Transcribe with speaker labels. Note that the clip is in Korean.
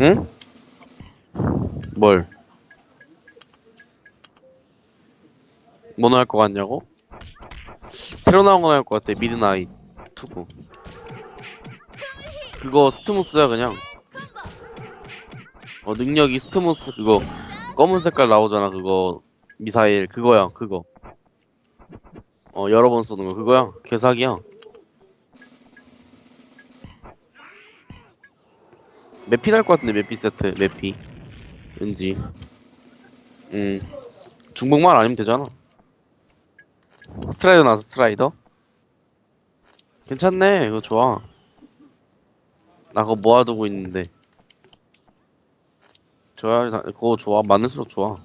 Speaker 1: 응? 뭘? 뭐 나올 것 같냐고? 새로 나온 거 나올 것 같아 미드나잇 투구. 그거 스트무스야 그냥. 어 능력이 스트무스 그거. 검은 색깔 나오잖아 그거. 미사일 그거야 그거. 어 여러 번 쏘는 거 그거야? 개사기야 매피 날 것 같은데 매피 세트 매피. 왠지. 음. 중복만 아니면 되잖아. 스트라이더 나왔어 스트라이더? 괜찮네. 이거 좋아. 나 그거 모아두고 있는데. 좋아 나- 그거 좋아. 많을수록 좋아